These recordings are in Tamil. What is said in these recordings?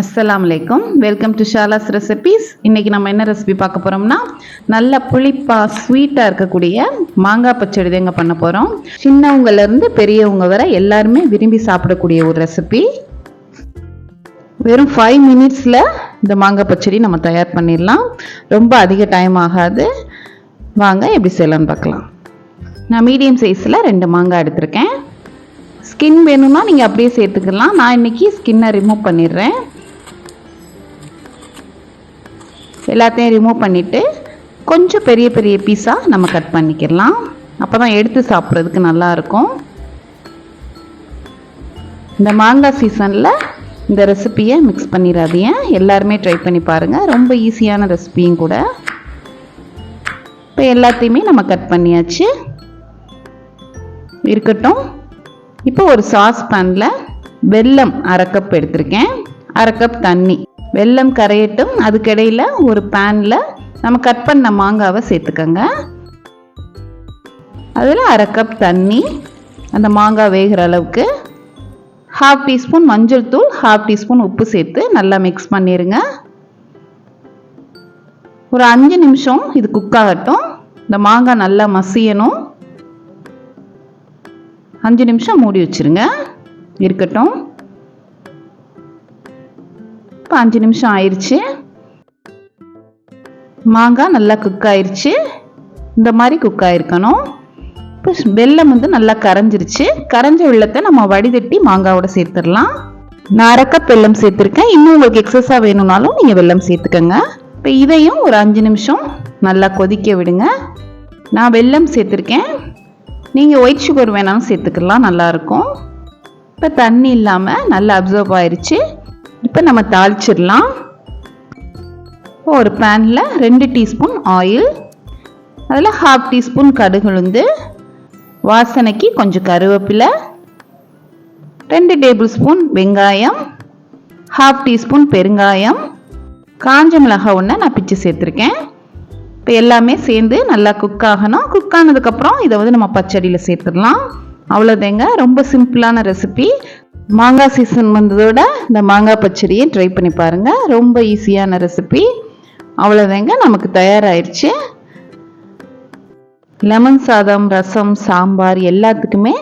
அஸ்லாம் வெல்கம் டு ஷாலாஸ் ரெசிபீஸ் இன்றைக்கி நம்ம என்ன ரெசிபி பார்க்க போகிறோம்னா நல்ல புளிப்பாக ஸ்வீட்டாக இருக்கக்கூடிய மாங்காய் பச்சடி தேங்க பண்ண போகிறோம் சின்னவங்கலேருந்து பெரியவங்க வரை எல்லாருமே விரும்பி சாப்பிடக்கூடிய ஒரு ரெசிபி வெறும் ஃபைவ் மினிட்ஸில் இந்த மாங்காய் பச்சடி நம்ம தயார் பண்ணிடலாம். ரொம்ப அதிக டைம் ஆகாது. வாங்க எப்படி செய்யலாம்னு பார்க்கலாம். நான் மீடியம் சைஸில் ரெண்டு மாங்காய் எடுத்திருக்கேன். ஸ்கின் வேணும்னா நீங்கள் அப்படியே சேர்த்துக்கலாம். நான் இன்றைக்கி ஸ்கின்னை ரிமூவ் பண்ணிடுறேன். எல்லாத்தையும் ரிமூவ் பண்ணிவிட்டு கொஞ்சம் பெரிய பெரிய பீஸாக நம்ம கட் பண்ணிக்கிடலாம். அப்போ தான் எடுத்து சாப்பிட்றதுக்கு நல்லாயிருக்கும். இந்த மாங்காய் சீசனில் இந்த ரெசிப்பியை மிக்ஸ் பண்ணிடாதீங்க. எல்லாருமே ட்ரை பண்ணி பாருங்கள் ரொம்ப ஈஸியான ரெசிபியும் கூட. இப்போ எல்லாத்தையுமே நம்ம கட் பண்ணியாச்சு. இருக்கட்டும். இப்போ ஒரு சாஸ் பேனில் வெல்லம் அரை கப் எடுத்திருக்கேன். அரை கப் தண்ணி. வெல்லம் கரையட்டும். அதுக்கிடையில் ஒரு பேனில் நம்ம கட் பண்ண மாங்காவை சேர்த்துக்கோங்க. அதில் அரை கப் தண்ணி அந்த மாங்காய் வேகிற அளவுக்கு. ஹாஃப் டீஸ்பூன் மஞ்சள் தூள் ஹாஃப் டீஸ்பூன் உப்பு சேர்த்து நல்லா மிக்ஸ் பண்ணிடுங்க ஒரு அஞ்சு நிமிஷம் இது குக் ஆகட்டும். இந்த மாங்காய் நல்லா மசியணும். அஞ்சு நிமிஷம் மூடி வச்சுருங்க. இருக்கட்டும். இப்போ அஞ்சு நிமிஷம் ஆயிடுச்சு மாங்காய் நல்லா குக் ஆயிடுச்சு இந்த மாதிரி குக் ஆயிருக்கணும். இப்போ வெல்லம் வந்து நல்லா கரைஞ்சிருச்சு. கரைஞ்ச வெள்ளத்தை நம்ம வடிதட்டி மாங்காவோட சேர்த்துடலாம். நான் அரைக்கப் வெல்லம் சேர்த்துருக்கேன். இன்னும் உங்களுக்கு எக்ஸஸாக வேணும்னாலும் நீங்கள் வெல்லம் சேர்த்துக்கோங்க. இப்போ இதையும் ஒரு அஞ்சு நிமிஷம் நல்லா கொதிக்க விடுங்க. நான் வெல்லம் சேர்த்துருக்கேன். நீங்கள் ஒயிட் சுகர் வேணாலும் சேர்த்துக்கலாம். நல்லாயிருக்கும் இப்போ தண்ணி இல்லாமல் நல்லா அப்சர்வ் ஆயிடுச்சு இப்போ நம்ம தாளிச்சிடலாம். ஒரு பேனில் ரெண்டு டீஸ்பூன் ஆயில் அதில் ஹாஃப் டீஸ்பூன் கடுகுழுந்து வாசனைக்கு கொஞ்சம் கருவேப்பிலை ரெண்டு டேபிள் ஸ்பூன் வெங்காயம் ஹாஃப் டீஸ்பூன் பெருங்காயம் காஞ்ச மிளகாய் ஒன்று நான் பிச்சு சேர்த்துருக்கேன். இப்போ எல்லாமே சேர்ந்து நல்லா குக் ஆகணும். குக் ஆனதுக்கப்புறம் இதை வந்து நம்ம பச்சடியில் சேர்த்துடலாம். அவ்வளோதேங்க ரொம்ப சிம்பிளான ரெசிபி மாங்காய் சீசன் வந்ததோட இந்த மாங்காய் பச்சடியை ட்ரை பண்ணி பாருங்கள் ரொம்ப ஈஸியான ரெசிபி அவ்வளோதாங்க நமக்கு தயாராகிடுச்சு லெமன் சாதம் ரசம் சாம்பார் எல்லாத்துக்குமே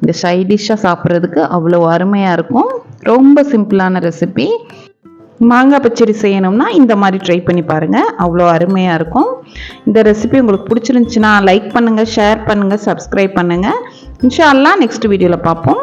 இந்த சைடிஷ்ஷாக சாப்பிட்றதுக்கு அவ்வளோ அருமையாக இருக்கும். ரொம்ப சிம்பிளான ரெசிபி மாங்காய் பச்சடி செய்யணும்னா இந்த மாதிரி ட்ரை பண்ணி பாருங்கள் அவ்வளோ அருமையாக இருக்கும். இந்த ரெசிபி உங்களுக்கு பிடிச்சிருந்துச்சுன்னா லைக் பண்ணுங்கள் ஷேர் பண்ணுங்கள் சப்ஸ்கிரைப் பண்ணுங்கள் இன்ஷா அல்லா நெக்ஸ்ட் வீடியோவில் பார்ப்போம்.